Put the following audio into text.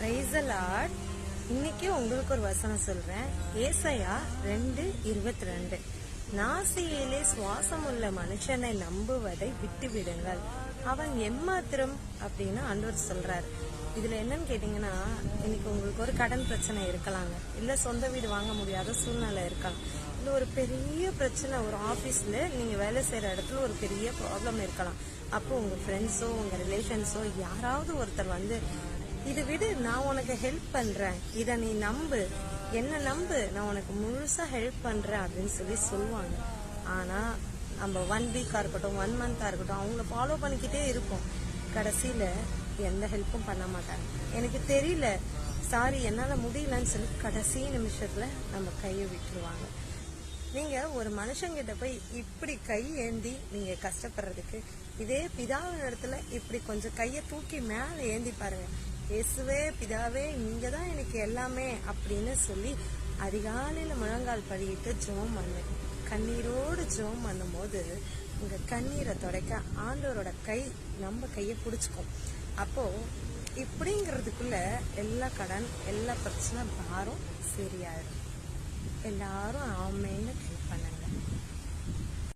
Price இன்னைக்கு உங்களுக்கு ஒரு வசனம் சொல்றேன். ஏசையா ரெண்டு இருபத்தி ரெண்டு நாசியிலே சுவாசம் உள்ள மனுஷனை நம்புவதை விட்டு விடுங்கள் அவன் எம்மாத்திரம் அப்படின்னு ஆண்டவர் சொல்றாரு. இதுல என்னன்னு கேட்டீங்கன்னா இன்னைக்கு உங்களுக்கு ஒரு கடன் பிரச்சனை இருக்கலாங்க. இல்ல சொந்த வீடு வாங்க முடியாத சூழ்நிலை இருக்கலாம். இல்ல ஒரு பெரிய பிரச்சனை ஒரு ஆபீஸ்ல நீங்க வேலை செய்யற இடத்துல ஒரு பெரிய ப்ராப்ளம் இருக்கலாம். அப்போ உங்க ஃப்ரெண்ட்ஸோ உங்க ரிலேஷன்ஸோ யாராவது ஒருத்தர் வந்து இது விடு நான் உனக்கு ஹெல்ப் பண்றேன். இத நீ நம்பு. என்ன நம்பு? நான் உனக்கு முழுசா ஹெல்ப் பண்றேன் அப்படின்னு சொல்லி சொல்லுவாங்க. ஆனா நம்ம ஒன் வீக்கா இருக்கட்டும் ஒன் மந்தா இருக்கட்டும் அவங்கள ஃபாலோ பண்ணிக்கிட்டே இருப்போம். கடைசியில எந்த ஹெல்ப்பும் பண்ண மாட்டாங்க. எனக்கு தெரியல. சாரி என்னால முடியலன்னு சொல்லி கடைசி நிமிஷத்துல நம்ம கையை விட்டுருவாங்க. நீங்க ஒரு மனுஷங்கிட்ட போய் இப்படி கை ஏந்தி நீங்க கஷ்டப்படுறதுக்கு இதே பிதாவின் இடத்துல இப்படி கொஞ்சம் கையை தூக்கி மேலே ஏந்தி பாருங்க. இயேசுவே பிதாவே நீங்க தான் எனக்கு எல்லாமே அப்படின்னு சொல்லி அதிகாலையில முழங்கால் படியிட்டு ஜெபம் பண்ணேன் கண்ணீரோடு ஜெபம் பண்ணும்போது உங்க கண்ணீரை துடைக்க ஆண்டவரோட கை நம்ம கையை பிடிச்சிக்கும். அப்போ இப்படிங்கிறதுக்குள்ள எல்லா கடன் எல்லா பிரச்சனை பாரம் சரியாயிடும் எல்லாரும் ஆமே